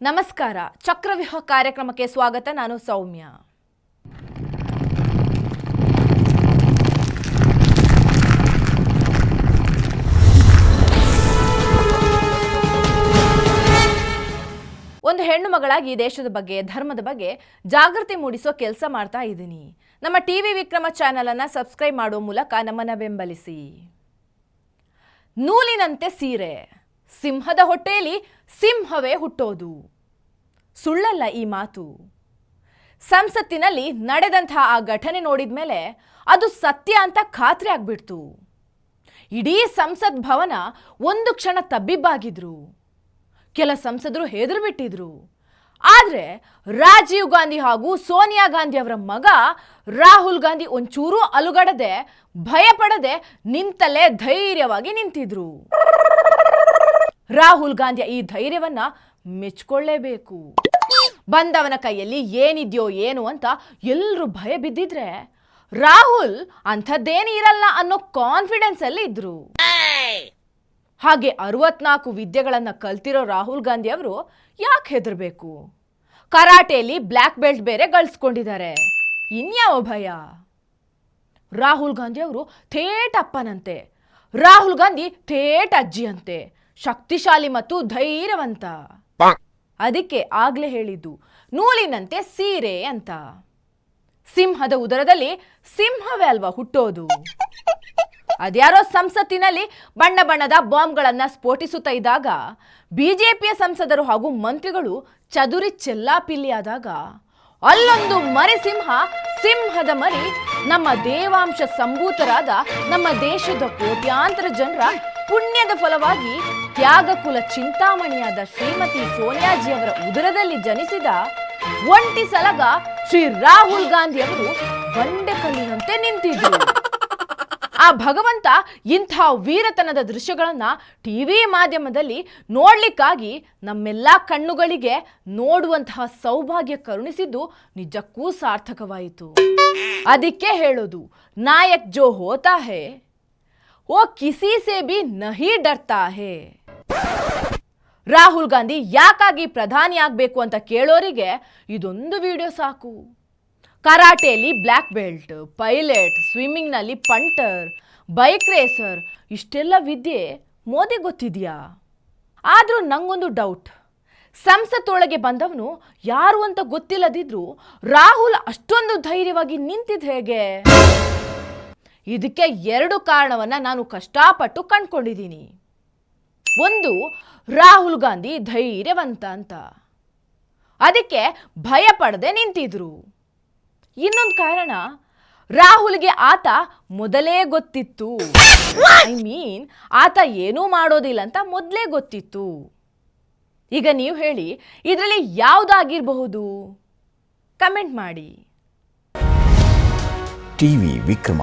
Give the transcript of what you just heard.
ನಮಸ್ಕಾರ. ಚಕ್ರವ್ಯೂಹ ಕಾರ್ಯಕ್ರಮಕ್ಕೆ ಸ್ವಾಗತ. ನಾನು ಸೌಮ್ಯ. ಒಂದು ಹೆಣ್ಣು ಮಗಳಾಗಿ ದೇಶದ ಬಗ್ಗೆ, ಧರ್ಮದ ಬಗ್ಗೆ ಜಾಗೃತಿ ಮೂಡಿಸೋ ಕೆಲಸ ಮಾಡ್ತಾ ಇದ್ದೀನಿ. ನಮ್ಮ ಟಿ ವಿ ವಿಕ್ರಮ ಚಾನೆಲ್ ಅನ್ನ ಸಬ್ಸ್ಕ್ರೈಬ್ ಮಾಡುವ ಮೂಲಕ ನಮ್ಮನ್ನ ಬೆಂಬಲಿಸಿ. ನೂಲಿನಂತೆ ಸೀರೆ. ಸಿಂಹದ ಹೊಟ್ಟೆಯಲ್ಲಿ ಸಿಂಹವೇ ಹುಟ್ಟೋದು. ಸುಳ್ಳಲ್ಲ ಈ ಮಾತು. ಸಂಸತ್ತಿನಲ್ಲಿ ನಡೆದಂತಹ ಆ ಘಟನೆ ನೋಡಿದ ಮೇಲೆ ಅದು ಸತ್ಯ ಅಂತ ಖಾತ್ರಿ ಆಗ್ಬಿಡ್ತು. ಇಡೀ ಸಂಸತ್ ಭವನ ಒಂದು ಕ್ಷಣ ತಬ್ಬಿಬ್ಬಾಗಿದ್ರು. ಕೆಲ ಸಂಸದರು ಹೆದರು ಬಿಟ್ಟಿದ್ರು ಆದರೆ ರಾಜೀವ್ ಗಾಂಧಿ ಹಾಗೂ ಸೋನಿಯಾ ಗಾಂಧಿ ಅವರ ಮಗ ರಾಹುಲ್ ಗಾಂಧಿ ಒಂಚೂರೂ ಅಲುಗಡದೆ, ಭಯಪಡದೆ ನಿಂತಲ್ಲೇ ಧೈರ್ಯವಾಗಿ ನಿಂತಿದ್ರು. ರಾಹುಲ್ ಗಾಂಧಿಯ ಈ ಧೈರ್ಯವನ್ನ ಮೆಚ್ಕೊಳ್ಳೇಬೇಕು. ಬಂದವನ ಕೈಯಲ್ಲಿ ಏನಿದೆಯೋ ಏನು ಅಂತ ಎಲ್ಲರೂ ಭಯ ಬಿದ್ದಿದ್ರೆ ರಾಹುಲ್ ಅಂಥದ್ದೇನು ಇರಲ್ಲ ಅನ್ನೋ ಕಾನ್ಫಿಡೆನ್ಸ್ ಅಲ್ಲಿ ಇದ್ರು. ಹಾಗೆ ಅರವತ್ನಾಲ್ಕು ವಿದ್ಯೆಗಳನ್ನ ಕಲ್ತಿರೋ ರಾಹುಲ್ ಗಾಂಧಿ ಅವರು ಯಾಕೆ ಹೆದರ್ಬೇಕು? ಕರಾಟೆಯಲ್ಲಿ ಬ್ಲ್ಯಾಕ್ ಬೆಲ್ಟ್ ಬೇರೆ ಗಳಿಸ್ಕೊಂಡಿದ್ದಾರೆ. ಇನ್ಯಾವ ಭಯ? ರಾಹುಲ್ ಗಾಂಧಿ ಅವರು ಥೇಟ್ ಅಪ್ಪನಂತೆ. ರಾಹುಲ್ ಗಾಂಧಿ ಥೇಟ್ ಅಜ್ಜಿಯಂತೆ. ಶಕ್ತಿಶಾಲಿ ಮತ್ತು ಧೈರ್ಯವಂತ. ಅದಕ್ಕೆ ಆಗ್ಲೇ ಹೇಳಿದ್ದು ನೂಲಿನಂತೆ ಸೀರೆ ಅಂತ. ಸಿಂಹದ ಉದರದಲ್ಲಿ ಸಿಂಹವೇ ಅಲ್ವಾ ಹುಟ್ಟೋದು? ಅದ್ಯಾರೋ ಸಂಸತ್ತಿನಲ್ಲಿ ಬಣ್ಣ ಬಣ್ಣದ ಬಾಂಬ್ಗಳನ್ನ ಸ್ಫೋಟಿಸುತ್ತಾ ಇದ್ದಾಗ ಬಿಜೆಪಿಯ ಸಂಸದರು ಹಾಗೂ ಮಂತ್ರಿಗಳು ಚದುರಿ ಚೆಲ್ಲಾಪಿಲ್ಲಿಯಾದಾಗ ಅಲ್ಲೊಂದು ಮರಿ ಸಿಂಹ ಸಿಂಹದ ಮರಿ ನಮ್ಮ ದೇವಾಂಶ ಸಂಭೂತರಾದ ನಮ್ಮ ದೇಶದ ಕೋಟ್ಯಾಂತರ ಜನರ ಪುಣ್ಯದ ಫಲವಾಗಿ ತ್ಯಾಗಕುಲ ಚಿಂತಾಮಣಿಯಾದ ಶ್ರೀಮತಿ ಸೋನಿಯಾಜಿಯವರ ಉದರದಲ್ಲಿ ಜನಿಸಿದ ಒಂಟಿ ಸಲಗ ಶ್ರೀ ರಾಹುಲ್ ಗಾಂಧಿ ಅವರು ಬಂಡೆಕಲ್ಲಿನಂತೆ ನಿಂತಿದ್ರು. ಆ ಭಗವಂತ ಇಂಥ ವೀರತನದ ದೃಶ್ಯಗಳನ್ನ ಟಿವಿ ಮಾಧ್ಯಮದಲ್ಲಿ ನೋಡ್ಲಿಕ್ಕಾಗಿ ನಮ್ಮೆಲ್ಲ ಕಣ್ಣುಗಳಿಗೆ ನೋಡುವಂತಹ ಸೌಭಾಗ್ಯ ಕರುಣಿಸಿದ್ದು ನಿಜಕ್ಕೂ ಸಾರ್ಥಕವಾಯಿತು. ಅದಕ್ಕೆ ಹೇಳೋದು ನಾಯಕ್ ಜೋ ಹೋತಾ ಹೇ. ಓ किसी से भी नहीं डरता है ರಾಹುಲ್ ಗಾಂಧಿ ಯಾಕಾಗಿ ಪ್ರಧಾನಿ ಆಗಬೇಕು ಅಂತ ಕೇಳೋರಿಗೆ ಇದೊಂದು ವಿಡಿಯೋ ಸಾಕು. ಕರಾಟೆಯಲ್ಲಿ ಬ್ಲ್ಯಾಕ್ ಬೆಲ್ಟ್, ಪೈಲಟ್, ಸ್ವಿಮ್ಮಿಂಗ್ನಲ್ಲಿ ಪಂಟರ್, ಬೈಕ್ ರೇಸರ್, ಇಷ್ಟೆಲ್ಲ ವಿದ್ಯೆ ಮೋದಿ ಗೊತ್ತಿದೆಯಾ? ಆದರೂ ನಂಗೊಂದು ಡೌಟ್. ಸಂಸತ್ತೊಳಗೆ ಬಂದವನು ಯಾರು ಅಂತ ಗೊತ್ತಿಲ್ಲದಿದ್ರು ರಾಹುಲ್ ಅಷ್ಟೊಂದು ಧೈರ್ಯವಾಗಿ ನಿಂತಿದ್ದು ಹೇಗೆ? ಇದಕ್ಕೆ ಎರಡು ಕಾರಣವನ್ನ ನಾನು ಕಷ್ಟಪಟ್ಟು ಕಂಡ್ಕೊಂಡಿದ್ದೀನಿ. ಒಂದು, ರಾಹುಲ್ ಗಾಂಧಿ ಧೈರ್ಯವಂತ ಅಂತ. ಅದಕ್ಕೆ ಭಯ ಪಡದೆ ನಿಂತಿದ್ರು. ಇನ್ನೊಂದು ಕಾರಣ, ರಾಹುಲ್ಗೆ ಆತ ಮೊದಲೇ ಗೊತ್ತಿತ್ತು. ಐ ಮೀನ್ ಆತ ಏನೂ ಮಾಡೋದಿಲ್ಲ ಅಂತ ಮೊದಲೇ ಗೊತ್ತಿತ್ತು. ಈಗ ನೀವು ಹೇಳಿ, ಇದರಲ್ಲಿ ಯಾವುದಾಗಿರಬಹುದು? ಕಮೆಂಟ್ ಮಾಡಿ. ಟಿವಿ ವಿಕ್ರಮ.